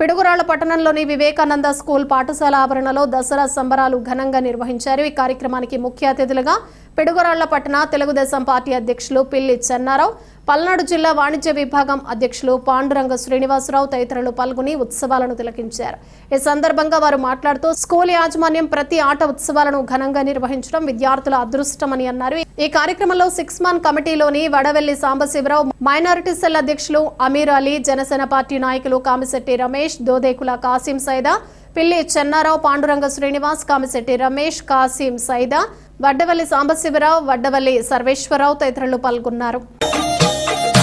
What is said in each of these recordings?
పిడుగురాళ్ళ పట్టణంలోని వివేకానంద స్కూల్ పాఠశాల ఆవరణలో దసరా సంబరాలు ఘనంగా నిర్వహించారు. ఈ కార్యక్రమానికి ముఖ్య అతిథులుగా పిడుగురాళ్ళ పట్టణ తెలుగుదేశం పార్టీ అధ్యక్షులు పిల్లి చెన్నారావు పల్నాడు జిల్లా వాణిజ్య విభాగం అధ్యక్షులు పాండురంగ శ్రీనివాసరావు తదితరులు పాల్గొని ఉత్సవాలను తిలకించారు. ఈ సందర్భంగా వారు మాట్లాడుతూ స్కూల్ యాజమాన్యం ప్రతి ఆట ఉత్సవాలను ఘనంగా నిర్వహించడం విద్యార్థుల అదృష్టమని అన్నారు. ఈ కార్యక్రమంలో సిక్స్ మాన్ కమిటీలోని వడవెల్లి సాంబశివరావు మైనారిటీ సెల్ అధ్యక్షులు అమీర్ అలీ జనసేన పార్టీ నాయకులు కామిశెట్టి రమేష్ దోదేకుల కాసిం సైదా పిల్లి చెన్నారావు పాండురంగ శ్రీనివాస్ కామిశెట్టి రమేష్ కాసిం సైదా వడ్డవల్లి సాంబశివరావు వడ్డవల్లి సర్వేశ్వరరావు తదితరులు పాల్గొన్నారు.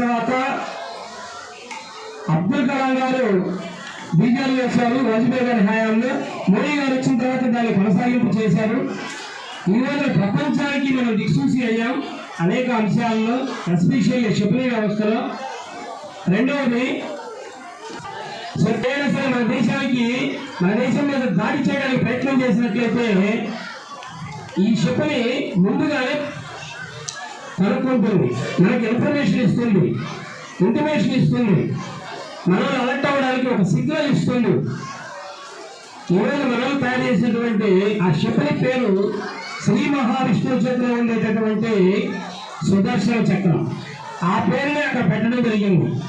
తర్వాత అబ్దుల్ కలాం గారు బీజాలు వేశారు వాజ్పేయి గారి హయాంలో. మోడీ గారు వచ్చిన తర్వాత దాన్ని కొనసాగింపు చేశారు. ఈరోజు ప్రపంచానికి మనం దిక్సూసి అయ్యాం అనేక అంశాల్లో ఎస్పెషల్లీ షిప్లీ వ్యవస్థలో. రెండవది ఏదైనా సరే మన దేశానికి మన దేశం మీద దాడి చేయడానికి ప్రయత్నం చేసినట్లయితే ఈ షిప్ని ముందుగానే కనుక్కుంటుంది మనకి ఇన్ఫర్మేషన్ ఇస్తుంది. ఇంటిమేషన్ ఇస్తుంది. మనం అలర్ట్ అవ్వడానికి ఒక సిగ్నల్ ఇస్తుంది. ఈరోజు మనం తయారు చేసినటువంటి ఆ షిప్ని పేరు శ్రీ మహావిష్ణువు చక్రం ఉండేటటువంటి సుదర్శన చక్రం. ఆ పేరునే అక్కడ పెట్టడం జరిగింది.